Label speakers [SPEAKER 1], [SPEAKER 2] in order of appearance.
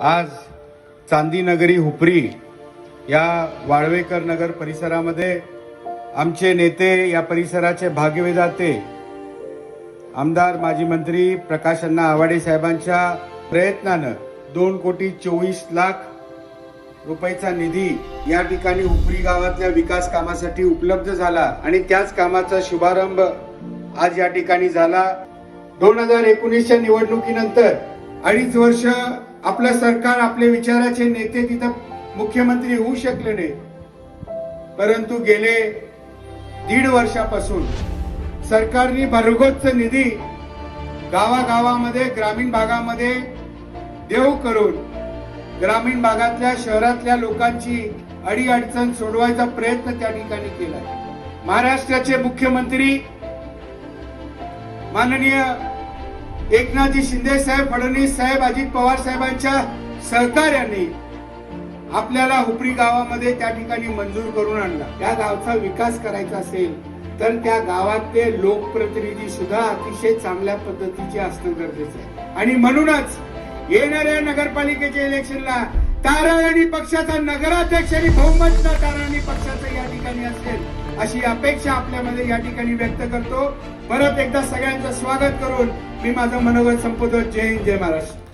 [SPEAKER 1] आज चांदीनगरी हुपरी या वाळवेकर नगर परिसरामध्ये आमचे नेते या परिसराचे भाग्यविधाते आमदार माजी मंत्री प्रकाश अण्णा आवाडे साहेबांच्या प्रयत्नानं दोन कोटी चोवीस लाख रुपयाचा निधी या ठिकाणी उपरी गावातल्या विकास कामासाठी उपलब्ध झाला आणि त्याच कामाचा शुभारंभ आज या ठिकाणी झाला. दोन हजार एकोणीसच्या निवडणुकीनंतर अडीच वर्ष आपलं सरकार आपले विचाराचे नेते तिथं मुख्यमंत्री होऊ शकले नाही. परंतु गेले दीड वर्षापासून सरकारने भरघोस निधी गावागावामध्ये ग्रामीण भागामध्ये देऊ करून ग्रामीण भागातल्या शहरातल्या लोकांची अडीअडचण सोडवायचा प्रयत्न त्या ठिकाणी केला महाराष्ट्राचे मुख्यमंत्री माननीय एकनाथजी शिंदे साहेब फडणवीस साहेब अजित पवार साहेबांच्या सहकार्याने आपल्याला हुपरी गावामध्ये त्या ठिकाणी मंजूर करून आणला. त्या गावचा विकास करायचा असेल तर त्या गावातले लोकप्रतिनिधी सुद्धा अतिशय चांगल्या पद्धतीचे असणं गरजेचं आहे. आणि म्हणूनच येणाऱ्या नगरपालिकेच्या इलेक्शनला ताराणी पक्षाचा नगराध्यक्ष आणि बहुमत ताराणी पक्षाचं या ठिकाणी असेल अशी अपेक्षा आपल्यामध्ये या ठिकाणी व्यक्त करतो. परत एकदा सगळ्यांचं स्वागत करून मी माझं मनोगत संपवतो. जय हिंद जय महाराष्ट्र.